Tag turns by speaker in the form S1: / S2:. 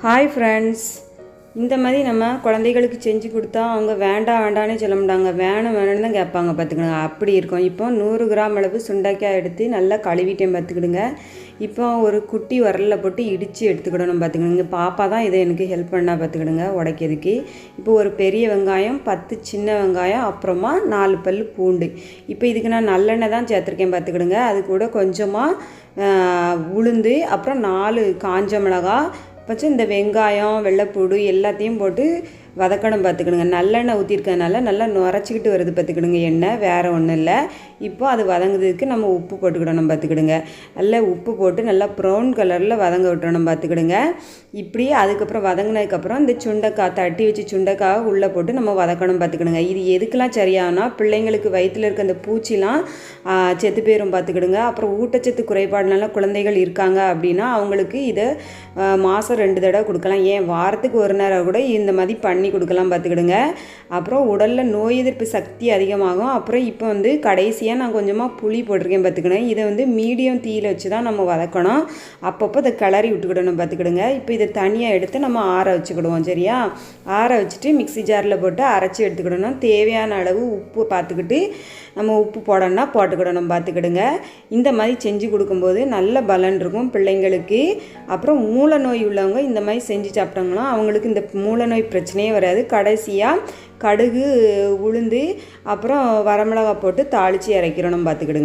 S1: Hi friends இந்த மாதிரி நம்ம குழந்தைகளுக்கு செஞ்சு கொடுத்தா அவங்க வேண்டாம் வேண்டாம்னே சொல்ல மாட்டாங்க. வேணும் வேணும்னு தான் கேட்பாங்க பார்த்துக்கிடுங்க அப்படி இருக்கும். இப்போ நூறு கிராம் அளவு சுண்டைக்காய் எடுத்து நல்லா கழுவிட்டேன் பார்த்துக்கிடுங்க. இப்போ ஒரு குட்டி உரலில் போட்டு இடித்து எடுத்துக்கிடணும் பார்த்துக்கிடுங்க பாப்பா தான் இதை எனக்கு ஹெல்ப் பண்ணால் பார்த்துக்கிடுங்க உடைக்கிறதுக்கு. இப்போ ஒரு பெரிய வெங்காயம் பத்து சின்ன வெங்காயம் அப்புறமா நாலு பல் பூண்டு. இப்போ இதுக்கு நான் நல்லெண்ணெய் தான் சேர்த்துருக்கேன் பார்த்துக்கிடுங்க. அது கூட கொஞ்சமாக உளுந்து அப்புறம் நாலு காஞ்ச மிளகாய் வச்சு இந்த வெங்காயம் வெள்ளைப்பூடு எல்லாத்தையும் போட்டு வதக்கணும் பார்த்துக்கிடுங்க நல்லெண்ணெய் ஊற்றிருக்கனால நல்லா நுரைச்சிக்கிட்டு வருது பார்த்துக்கிடுங்க எண்ணெய் வேறு ஒன்றும் இல்லை. இப்போ அது வதங்குறதுக்கு நம்ம உப்பு போட்டுக்கிடணும் பார்த்துக்கிடுங்க. நல்லா உப்பு போட்டு நல்லா ப்ரௌன் கலரில் வதங்க விட்டுறணும் பார்த்துக்கிடுங்க. இப்படி அதுக்கப்புறம் வதங்கினதுக்கப்புறம் இந்த சுண்டைக்காய் தட்டி வச்சு சுண்டைக்காய் உள்ளே போட்டு நம்ம வதக்கணும் பார்த்துக்கிடுங்க. இது எதுக்கெல்லாம் சரியானா பிள்ளைங்களுக்கு வயிற்றில் இருக்க அந்த பூச்சிலாம் செத்து போயிடும் பார்த்துக்கிடுங்க. அப்புறம் ஊட்டச்சத்து குறைபாடுனால குழந்தைகள் இருக்காங்க அப்படின்னா அவங்களுக்கு இதை மாதம் ரெண்டு தடவை கொடுக்கலாம். ஏன்? வாரத்துக்கு ஒரு நேரம் கூட இந்த மாதிரி பண்ணி கொடுக்கலாம் பார்த்துக்கிடுங்க. அப்புறம் உடலில் நோய் எதிர்ப்பு சக்தி அதிகமாகும். அப்புறம் இப்போ வந்து கடைசியாக நான் கொஞ்சமாக புளி போட்டிருக்கேன் பார்த்துக்கிடுங்க. இதை வந்து மீடியம் தீயில் வச்சு தான் நம்ம வதக்கணும். அப்பப்போ இதை கிளறி விட்டுக்கிடணும் பார்த்துக்கிடுங்க. இப்போ இதை தனியாக எடுத்து நம்ம ஆற வச்சுக்கிடுவோம் சரியா? ஆற வச்சுட்டு மிக்ஸி ஜாரில் போட்டு அரைச்சி எடுத்துக்கிடணும். தேவையான அளவு உப்பு பார்த்துக்கிட்டு நம்ம உப்பு போடணும்னா போட்டுக்கிடணும் பார்த்துக்கிடுங்க. இந்த மாதிரி செஞ்சு கொடுக்கும்போது நல்ல பலன் இருக்கும் பிள்ளைங்களுக்கு. அப்புறம் மூல நோய் உள்ளவங்க இந்த மாதிரி செஞ்சு சாப்பிட்டாங்கன்னா அவங்களுக்கு இந்த மூல நோய் பிரச்சனையே வராது. கடைசியாக கடுகு உளுந்து அப்புறம் வரமிளகா போட்டு தாளித்து இறக்கிடணும் பார்த்துக்கிடுங்க